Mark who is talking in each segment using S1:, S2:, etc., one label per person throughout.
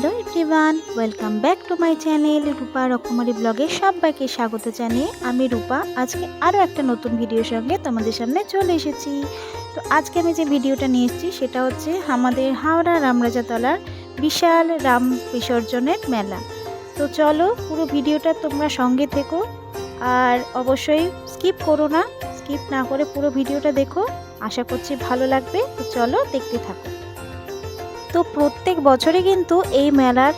S1: Hello everyone, welcome back to my channel Rupa Rokomari ব্লগে সবাইকে স্বাগত জানিয়ে আমি রূপা। আজকে আরও একটা নতুন ভিডিওর সঙ্গে তোমাদের সামনে চলে এসেছি। তো আজকে আমি যে ভিডিওটা নিয়ে এসেছি, সেটা হচ্ছে আমাদের হাওড়া রামরাজাতলার বিশাল রাম বিসর্জনের মেলা। তো চলো পুরো ভিডিওটা তোমরা সঙ্গে থেকো আর অবশ্যই স্কিপ করো না স্কিপ না করে পুরো ভিডিওটা দেখো। আশা করছি ভালো লাগবে। তো চলো দেখতে থাকো। তো প্রত্যেক বছরে কিন্তু এই মেলার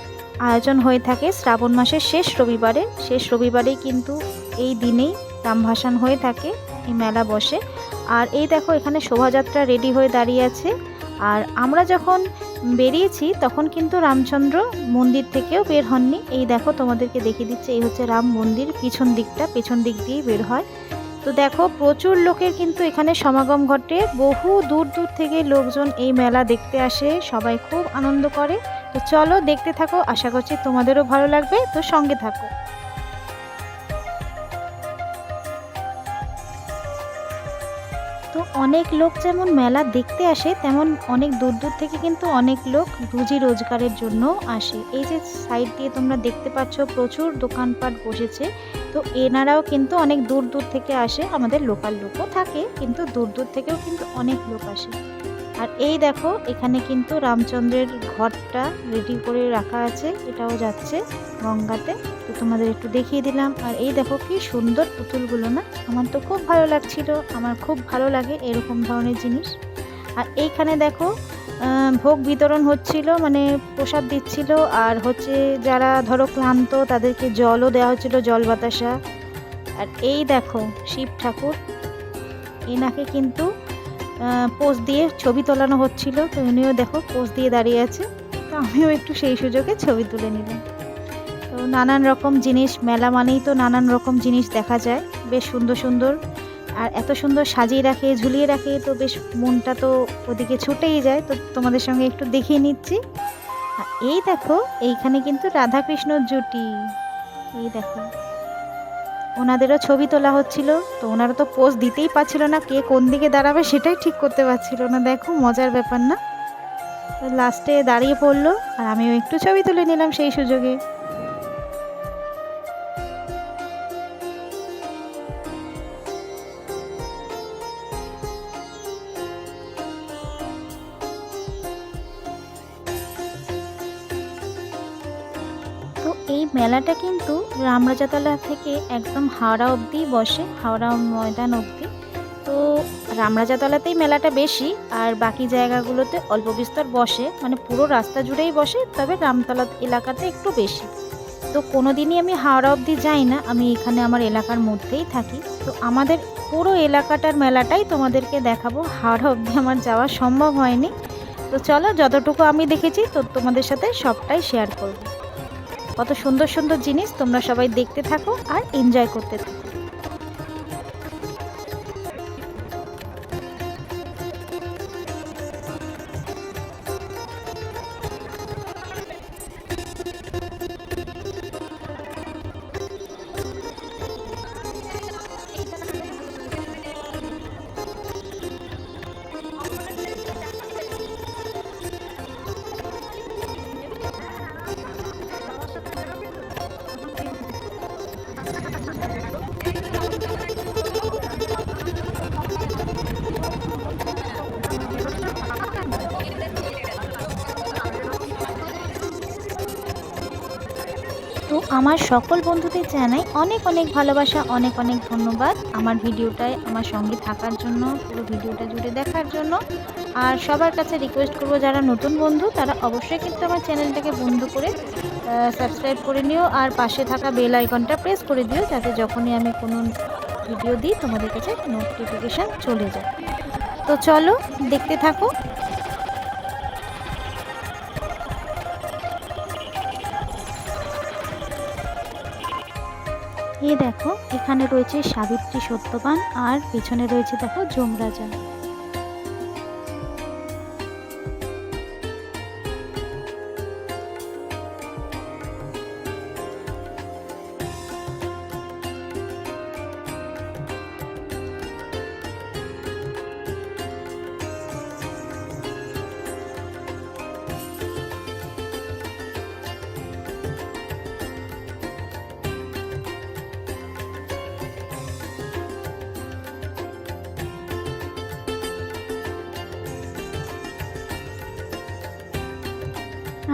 S1: আয়োজন হয়ে থাকে। শ্রাবণ মাসের শেষ রবিবারে। শেষ রবিবারেই কিন্তু এই দিনেই রামভাসান হয়ে থাকে, এই মেলা বসে। আর এই দেখো, এখানে শোভাযাত্রা রেডি হয়ে দাঁড়িয়ে আছে। আর আমরা যখন বেরিয়েছি, তখন কিন্তু রামচন্দ্র মন্দির থেকেও বের হননি। এই দেখো, তোমাদেরকে দেখিয়ে দিচ্ছে, এই হচ্ছে রাম মন্দির। পিছন দিকটা, পেছন দিক দিয়েই বের হয়। তো দেখো, প্রচুর লোকের কিন্তু এখানে সমাগম ঘটে। বহু দূর দূর থেকে লোকজন এই মেলা দেখতে আসে, সবাই খুব আনন্দ করে। তো চলো দেখতে থাকো, আশা করছি তোমাদেরও ভালো লাগবে। তো সঙ্গে থাকো। অনেক লোক যেমন মেলা দেখতে আসে, তেমন অনেক দূর দূর থেকে কিন্তু অনেক লোক রুজি রোজগারের জন্য আসে। এই যে সাইড দিয়ে তোমরা দেখতে পাচ্ছ, প্রচুর দোকানপাট বসেছে। তো এনারাও কিন্তু অনেক দূর দূর থেকে আসে, আমাদের লোকাল লোকও থাকে, কিন্তু দূর দূর থেকেও কিন্তু অনেক লোক আসে। আর এই দেখো, এখানে কিন্তু রামচন্দ্রের ঘরটা রেডি করে রাখা আছে, এটাও যাচ্ছে গঙ্গাতে। তো তোমাদের একটু দেখিয়ে দিলাম। আর এই দেখো কি সুন্দর পুতুলগুলো না, আমার তো খুব ভালো লাগছিল, আমার খুব ভালো লাগে এরকম ধরনের জিনিস। আর এইখানে দেখো ভোগ বিতরণ হচ্ছিল মানে প্রসাদ দিচ্ছিল, আর হচ্ছে যারা ধরো ক্লান্ত, তাদেরকে জলও দেওয়া হচ্ছিল, জল বাতাসা। আর এই দেখো শিব ঠাকুর, এনাকে কিন্তু পোজ দিয়ে ছবি তোলানো হচ্ছিল, তো উনিও দেখো পোজ দিয়ে দাঁড়িয়ে আছে। তো আমিও একটু সেই সুযোগে ছবি তুলে নিলাম। তো নানান রকম জিনিস, মেলা মানেই তো নানান রকম জিনিস দেখা যায়। বেশ সুন্দর সুন্দর, আর এত সুন্দর সাজিয়ে রাখে, ঝুলিয়ে রাখে, তো বেশ মনটা তো ওদিকে ছুটেই যায়। তো তোমাদের সঙ্গে একটু দেখিয়ে নিচ্ছি। এই দেখো, এইখানে কিন্তু রাধাকৃষ্ণর জুটি। এই দেখো। ওনাদেরও ছবি তোলা হচ্ছিল, তো ওনারা তো পোজ দিতেই পারছিল না কে কোন দিকে দাঁড়াবে সেটাই ঠিক করতে পারছিল না। দেখো, মজার ব্যাপার না? লাস্টে দাঁড়িয়ে পড়ল, আর আমিও একটু ছবি তুলে নিলাম সেই সুযোগে। তো এই মেলাটা কিন্তু রামরাজাতলা থেকে একদম হাওড়া অবধি বসে, হাওড়া ময়দান অবধি। তো রামরাজাতলাতেই মেলাটা বেশি, আর বাকি জায়গাগুলোতে অল্প বিস্তর বসে মানে পুরো রাস্তা জুড়েই বসে, তবে রামতলা এলাকাতে একটু বেশি। তো কোনো দিনই আমি হাওড়া অবধি যাই না, আমি এখানে আমার এলাকার মধ্যেই থাকি। তো আমাদের পুরো এলাকাটার মেলাটাই তোমাদেরকে দেখাবো, হাওড়া অবধি আমার যাওয়া সম্ভব হয়নি। তো চলো, যতটুকু আমি দেখেছি, তো তোমাদের সাথে সবটাই শেয়ার করব। কত সুন্দর সুন্দর জিনিস তোমরা সবাই দেখতে থাকো আর এনজয় করতে থাকো। আমার সকল বন্ধুদের জানাই অনেক অনেক ভালোবাসা, অনেক অনেক ধন্যবাদ আমার ভিডিওটায়, আমার সঙ্গে থাকার জন্য, পুরো ভিডিওটা জুড়ে দেখার জন্য। আর সবার কাছে রিকোয়েস্ট করব, যারা নতুন বন্ধু, তারা অবশ্যই কিন্তু আমার চ্যানেলটাকে বন্ধ করে সাবস্ক্রাইব করে নিও। আর পাশে থাকা বেল আইকনটা প্রেস করে দিও, যাতে যখনই আমি কোনো ভিডিও দিই, তোমাদের কাছে নোটিফিকেশান চলে যায়। তো চলো, দেখতে থাকো। এই দেখো এখানে রয়েছে সাবিত্রী সত্যবান আর পেছনে রয়েছে দেখো যমরাজা।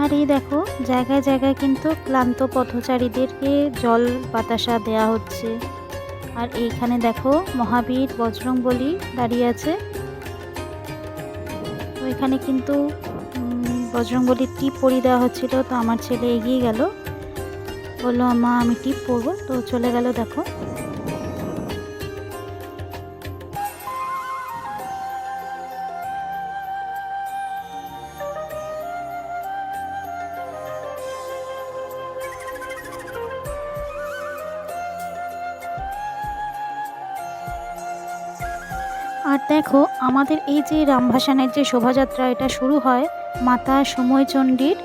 S1: আর এই দেখো জায়গায় জায়গায় কিন্তু ক্লান্ত পথচারীদেরকে জল বাতাসা দেয়া হচ্ছে। আর এইখানে দেখো মহাবীর বজরংবলী দাঁড়িয়ে আছে। তো এখানে কিন্তু উম, বজরংবলীর টিপ পরিয়ে দেওয়া হচ্ছিল তো আমার ছেলে এগিয়ে গেল। বলল মা আমি টিপ পরবো। তো চলে গেল দেখো। দেখো, আমাদের এই যে রামভাসানের যে শোভাযাত্রা, এটা শুরু হয় মাতা সময়চণ্ডীর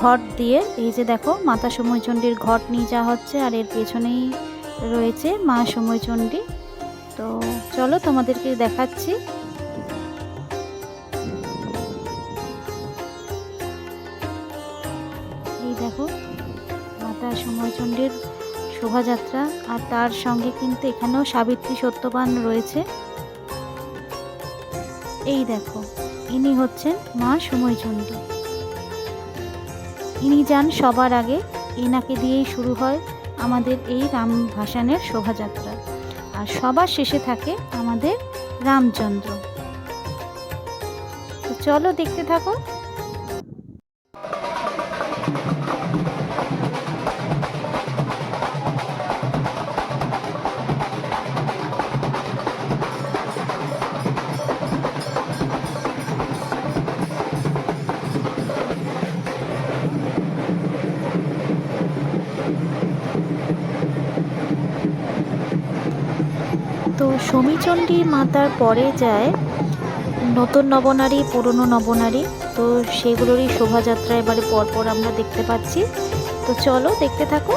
S1: ঘট দিয়ে। এই যে দেখো, মাতা সময়চণ্ডীর ঘট নিয়ে যাওয়া হচ্ছে আর এর পেছনেই রয়েছে মা সময়চণ্ডী। তো চলো তোমাদেরকে দেখাচ্ছি। এই দেখো, মাতা সময়চণ্ডীর শোভাযাত্রা আর তার সঙ্গে কিন্তু এখানেও সাবিত্রী সত্যবান রয়েছে। এই দেখো, ইনি হচ্ছেন মা সময়চন্ডী ইনি যান সবার আগে, এনাকে দিয়েই শুরু হয় আমাদের এই রাম ভাসানের শোভাযাত্রা। আর সবার শেষে থাকে আমাদের রামচন্দ্র। চলো দেখতে থাকো তো সমীচণ্ডী মাতার পরে যায় নতুন নবনারী, পুরনো নবনারী। তো সেগুলোরই শোভাযাত্রা এবারে পরপর আমরা দেখতে পাচ্ছি। তো চলো দেখতে থাকো।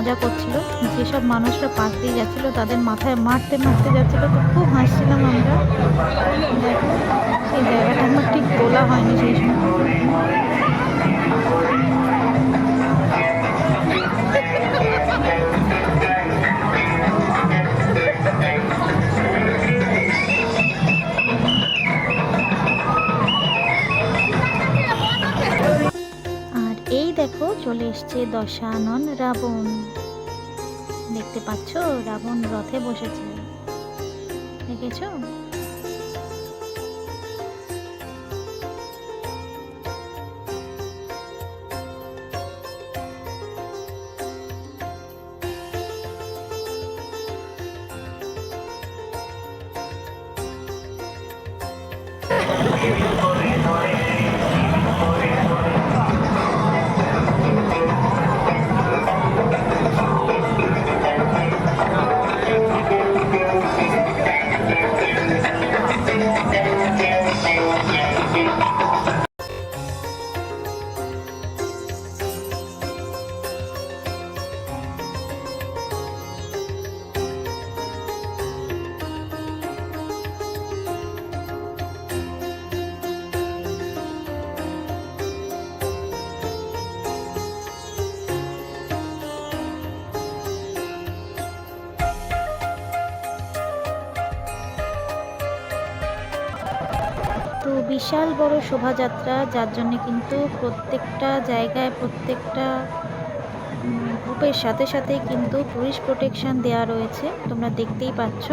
S1: মজা করছিল। যেসব মানুষরা পাশ দিয়ে যাচ্ছিল, তাদের মাথায় মারতে মারতে যাচ্ছিল, তো খুব হাসছিলাম আমরা। সেই জায়গাটা আমার ঠিক তোলা হয়নি সেই সময়। চলে এসছে দশানন রাবণ। দেখতে পাচ্ছ? রাবণ রথে বসেছে। দেখেছ? বিশাল বড় শোভাযাত্রা, যার জন্য কিন্তু প্রত্যেকটা জায়গায় প্রত্যেকটা গ্রুপের সাথে সাথে কিন্তু পুলিশ প্রোটেকশন দেওয়া রয়েছে। তোমরা দেখতেই পাচ্ছ।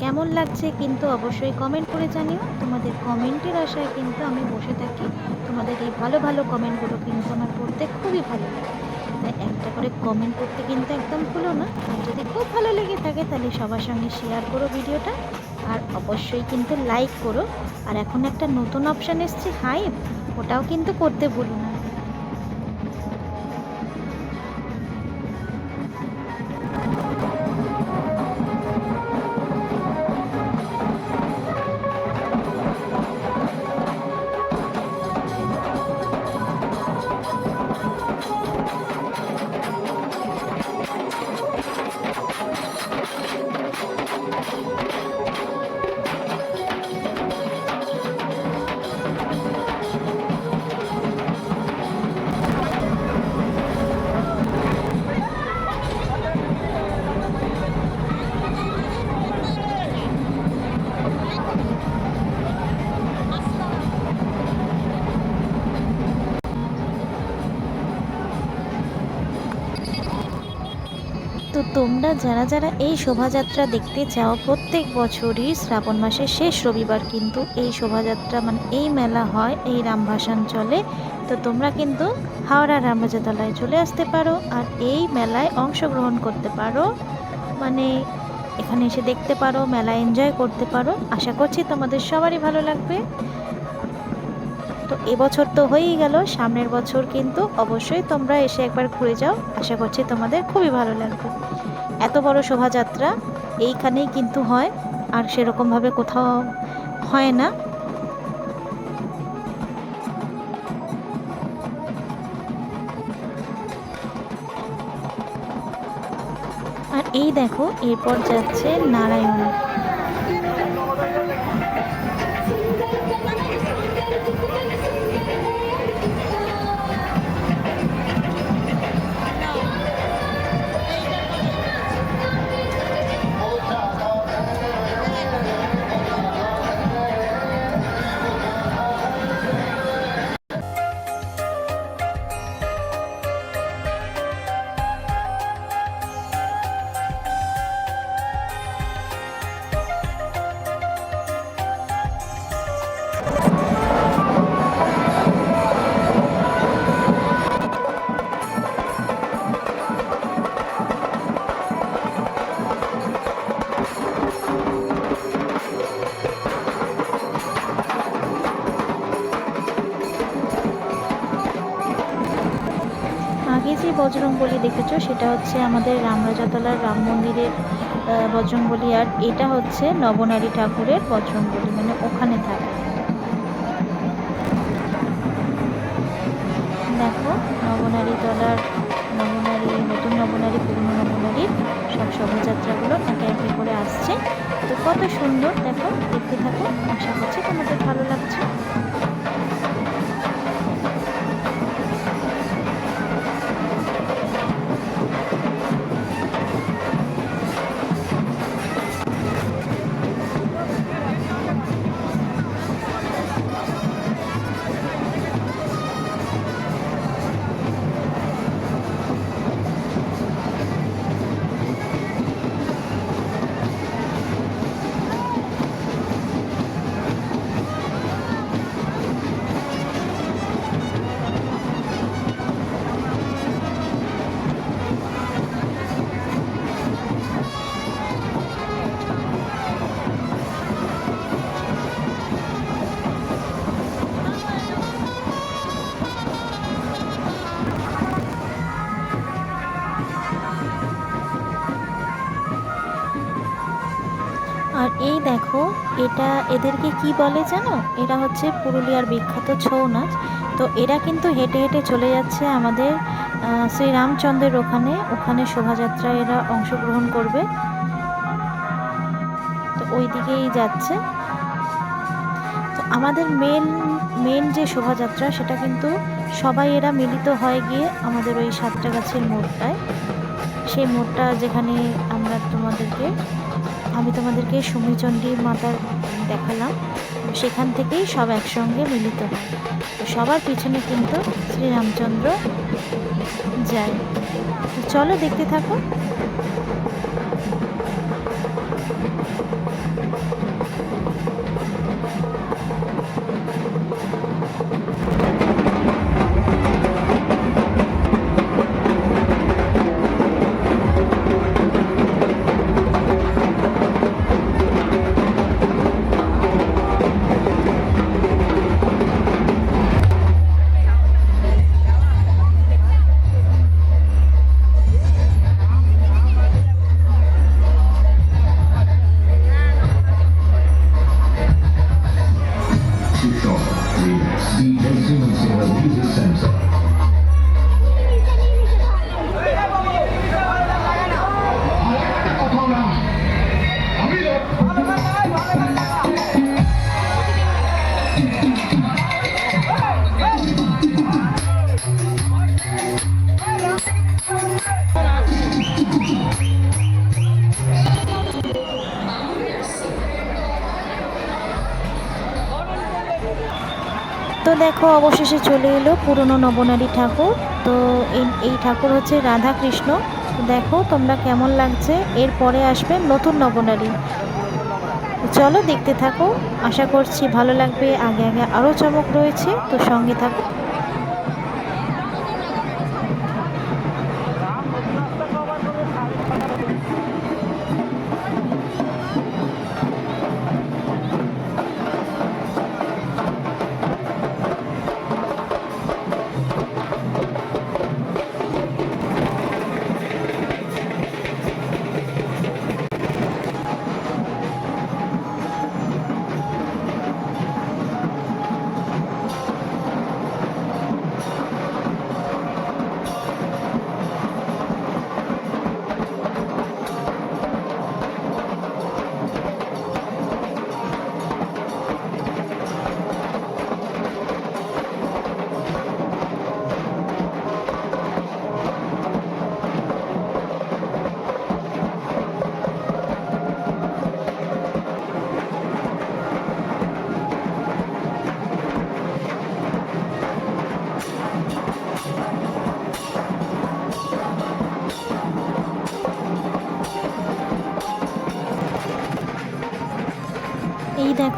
S1: কেমন লাগছে কিন্তু অবশ্যই কমেন্ট করে জানিও। তোমাদের কমেন্টের আশায় কিন্তু আমি বসে থাকি। তোমাদের এই ভালো ভালো কমেন্টগুলো কিন্তু আমার পড়তে খুবই ভালো লাগে। তাই একটা করে কমেন্ট করতে কিন্তু একদম ভুলো না। যদি খুব ভালো লেগে থাকে তাহলে সবার সঙ্গে শেয়ার করো ভিডিওটা। আর অবশ্যই কিন্তু লাইক করো। আর এখন একটা নতুন অপশান এসছে হাইপ ওটাও কিন্তু করতে ভুলো না। তোমরা যারা যারা এই শোভাযাত্রা দেখতে চাও, প্রত্যেক বছরই শ্রাবণ মাসের শেষ রবিবার কিন্তু এই শোভাযাত্রা মানে এই মেলা হয় এই রামভাসান চলে। তো তোমরা কিন্তু হাওড়া রামরাজাতলায় চলে আসতে পারো আর এই মেলায় অংশগ্রহণ করতে পারো। মানে এখানে এসে দেখতে পারো, মেলা এনজয় করতে পারো। আশা করছি তোমাদের সবারই ভালো লাগবে। তো এবছর তো হয়েই গেল, সামনের বছর কিন্তু অবশ্যই তোমরা এসে একবার ঘুরে যাও। আশা করছি তোমাদের খুবই ভালো লাগবে। এত বড় শোভাযাত্রা এইখানেই কিন্তু হয়, আর সেরকমভাবে কোথাও হয় না। আর এই দেখো, এরপর যাচ্ছে নারায়ণ। দেখেছ, সেটা হচ্ছে আমাদের রামরাজাতলার রাম মন্দিরের বজরংবলী আর এটা হচ্ছে নবনারী ঠাকুরের বজরংবলী মানে ওখানে থাকে। দেখো নবনারী তলার নবনারী, নতুন নবনারী, পুরনো নবনারীর সব শোভাযাত্রাগুলো একে একে করে আসছে। তো কত সুন্দর, দেখো, দেখতে থাকো, আশা করছি তোমাদের ভালো লাগছে। এটা এদেরকে কি বলে জানো? এরা হচ্ছে পুরুলিয়ার বিখ্যাত ছৌ নাচ। তো এরা কিন্তু হেঁটে হেঁটে চলে যাচ্ছে আমাদের শ্রীরামচন্দ্রের ওখানে। ওখানে শোভাযাত্রায় এরা অংশগ্রহণ করবে। তো ওই দিকেই যাচ্ছে। তো আমাদের মেন মেন যে শোভাযাত্রা, সেটা কিন্তু সবাই এরা মিলিত হয় গিয়ে আমাদের ওই সাতটা গাছের মোড়টায়। সেই মোড়টা যেখানে আমরা তোমাদেরকে, আমি তোমাদেরকে সমীচণ্ডী মাতার দেখালাম। সেখান থেকেই সব একসঙ্গে মিলিত হয়। সবার পিছনে কিন্তু শ্রীরামচন্দ্র যায়। চলো দেখতে থাকো। দেখো, অবশেষে চলে এলো পুরনো নবনারী ঠাকুর। তো এই ঠাকুর হচ্ছে রাধা কৃষ্ণ দেখো তোমরা কেমন লাগছে? এরপরে আসবে নতুন নবনারী। চলো দেখতে থাকো। আশা করছি ভালো লাগবে। আগে আগে আরও চমক রয়েছে। তো সঙ্গে থাকো।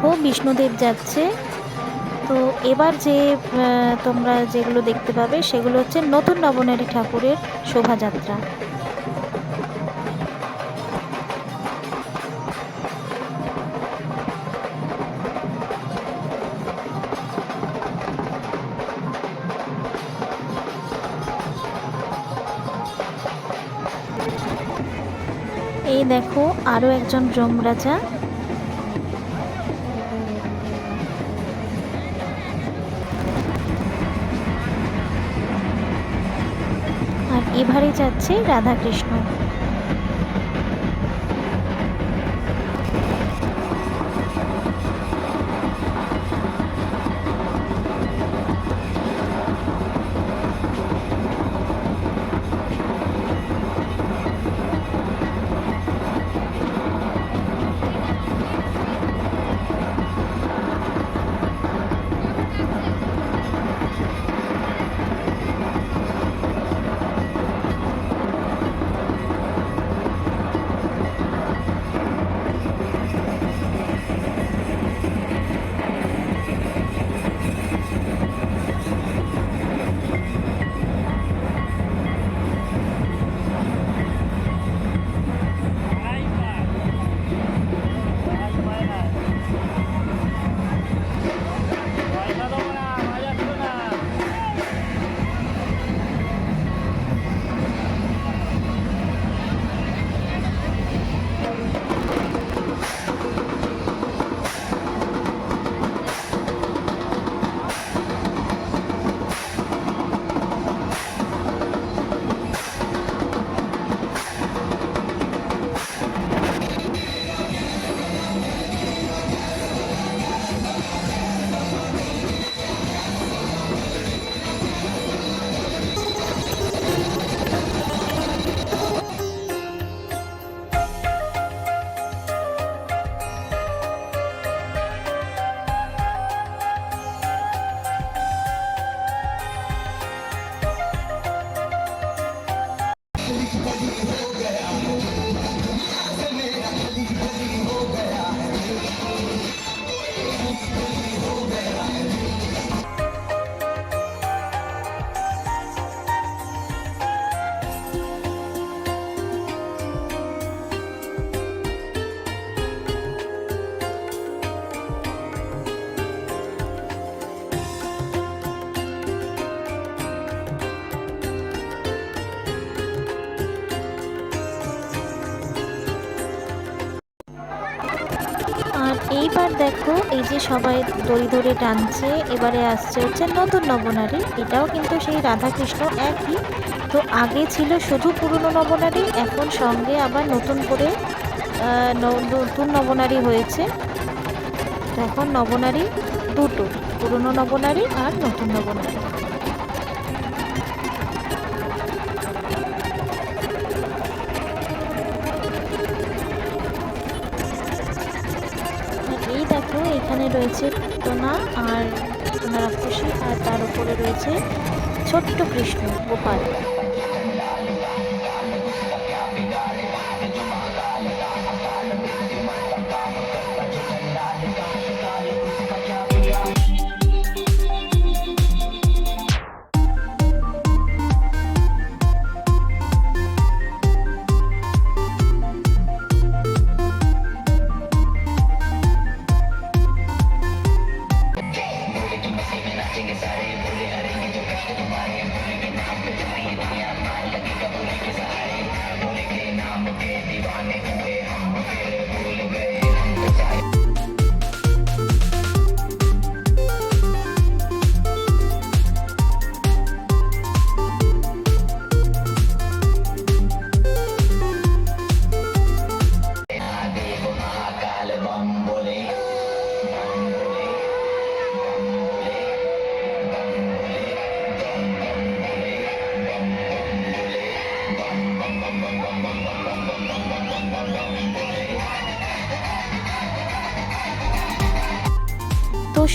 S1: দেখো, বিষ্ণুদেব যাচ্ছে। তো এবার যে তোমরা যেগুলো দেখতে পাবে, সেগুলো হচ্ছে নতুন নবনারী ঠাকুরের শোভাযাত্রা। এই দেখো আরও একজন যমরাজা। এবারে যাচ্ছে রাধাকৃষ্ণ। দেখো, এই যে সবাই দড়ি ধরে টানছে, এবারে আসছে হচ্ছে নতুন নবনারী। এটাও কিন্তু সেই রাধাকৃষ্ণ একই। তো আগে ছিল শুধু পুরনো নবনারী, এখন সঙ্গে আবার নতুন করে নতুন নবনারী হয়েছে। এখন নবনারী দুটো, পুরনো নবনারী আর নতুন নবনারী। রয়েছে তোনা আর সোনার রাক্ষসী আর তার উপরে রয়েছে ছোট্ট কৃষ্ণ গোপাল।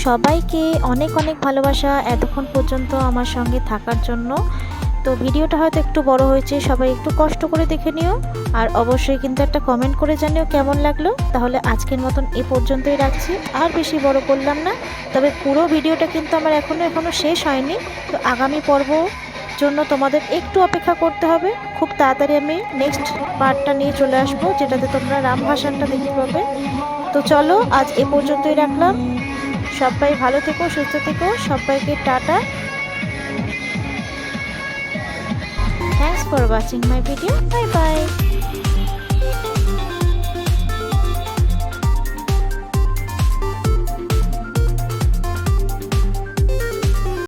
S1: সবাইকে অনেক অনেক ভালোবাসা এতক্ষণ পর্যন্ত আমার সঙ্গে থাকার জন্য। তো ভিডিওটা হয়তো একটু বড় হয়েছে, সবাই একটু কষ্ট করে দেখে নিও। আর অবশ্যই কিন্তু একটা কমেন্ট করে জানিও কেমন লাগল। তাহলে আজকের মতন এ পর্যন্তই রাখছি। আর বেশি বড় করলাম না, তবে পুরো ভিডিওটা কিন্তু আমার এখনও এখনও শেষ হয়নি। তো আগামী পর্ব জন্য তোমাদের একটু অপেক্ষা করতে হবে। খুব তাড়াতাড়ি আমি নেক্সট পার্টটা নিয়ে চলে আসব, যেটাতে তোমরা রাম ভাসানটা দেখতে পাবে। তো চলো আজ এ পর্যন্তই রাখলাম। সবাই ভালো থেকো সুস্থ থেকো। সবাইকে tata. Thanks for watching my video bye bye